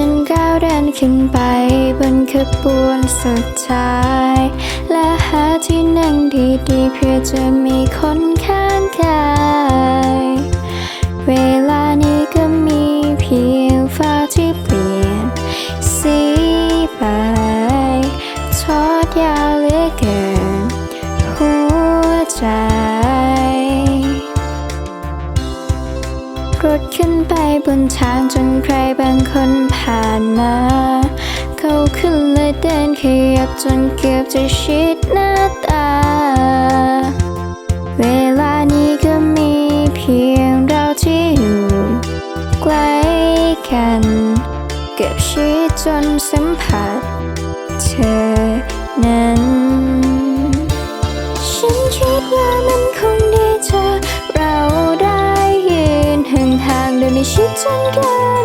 ฉันก้าวเดินขึ้นไปบนขบวนสุดท้าย และหาที่นั่งดีๆเพื่อจะมีคนข้างกายเวลานี้ก็มีเพียงฟ้าที่เปลี่ยน สีไปทอดยาวเหลือเกินหัวใจ ถขึ้นไปบนทางจนใครบางคนผ่านมา เขาขึ้นและเดินขยับจนเกือบจะชิดหน้าตา เวลานี้ก็มีเพียงเราที่อยู่ใกล้กัน เกือบชิดจนสัมผัส เธอนั้นางๆ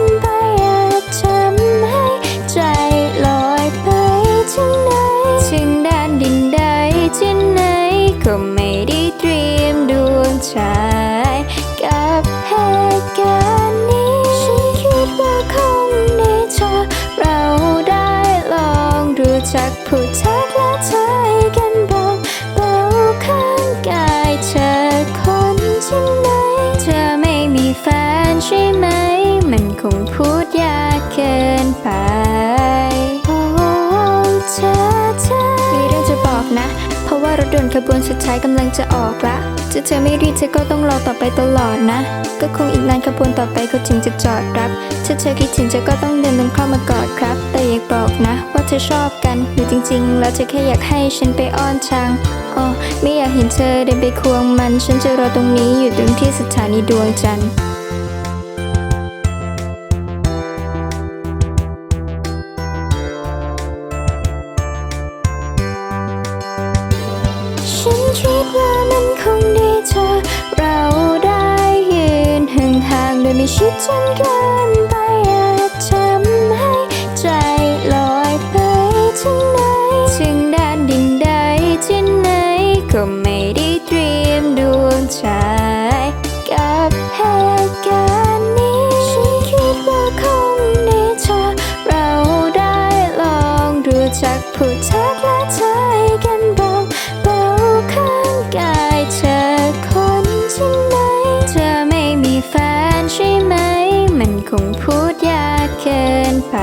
ขบวนสุดท้ายกำลังจะออกละจะเธอไม่รีบเธอก็ต้องรอต่อไปตลอดนะ ก็คงอีกนานขบวนต่อไปเขาจึงจะจอดรับถ้าเธอคิดถึงเธอก็ต้องเดินตรงเข้ามากอดครับ แต่อยากบอกนะ ว่าเธอชอบกันหรือจริงๆ แล้วเธอแค่อยากให้ฉันไปอ้อนชังอ๋อไม่อยากเห็นเธอเดินไปควงมัน ฉันจะรอตรงนี้อยู่ตรงที่สถานีดวงจันทร์ คิดจนเกินไปอาจทำให้ใจลอยไปถึงไหนถึงด้านดินใดที่ไหนก็ไม่ได้เตรียมดวงใจกับเหตุการณ์นี้ ฉันคิดว่าคงไดีเธอเราได้ลองรู้จักผู้ทักและใจกั ดยากเกินไป